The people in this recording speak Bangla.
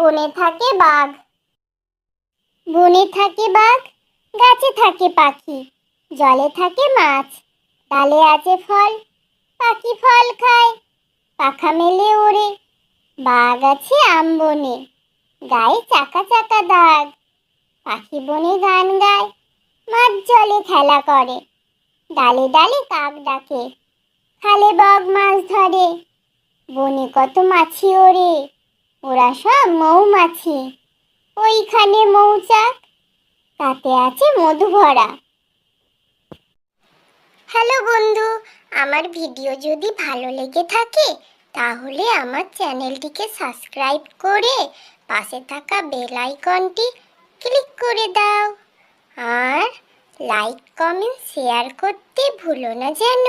বাঘ। বনে থাকে বাঘ, গাছে থাকে পাখি, জলে থাকে মাছ, ডালে আছে ফল, পাখি ফল খায়, পাখা মেলে ওড়ে, বাঘ আছে আম বনে, গায়ে চাকা চাকা দাগ, পাখি বনে গান গায়, মাছ জলে খেলা করে, ডালে ডালে কাক ডাকে, খালে বাঘ মাছ ধরে, বনে কত মাছি ওরে ওরা সব মৌমাছি। ওইখানে মৌচাক, তাতে আছে মধু ভরা। হ্যালো বন্ধু, আমার ভিডিও যদি ভালো লেগে থাকে, তাহলে আমার চ্যানেলটিকে সাবস্ক্রাইব করে পাশে থাকা বেল আইকনটি ক্লিক করে দাও। আর লাইক, কমেন্ট, শেয়ার করতে ভুলো না যেন।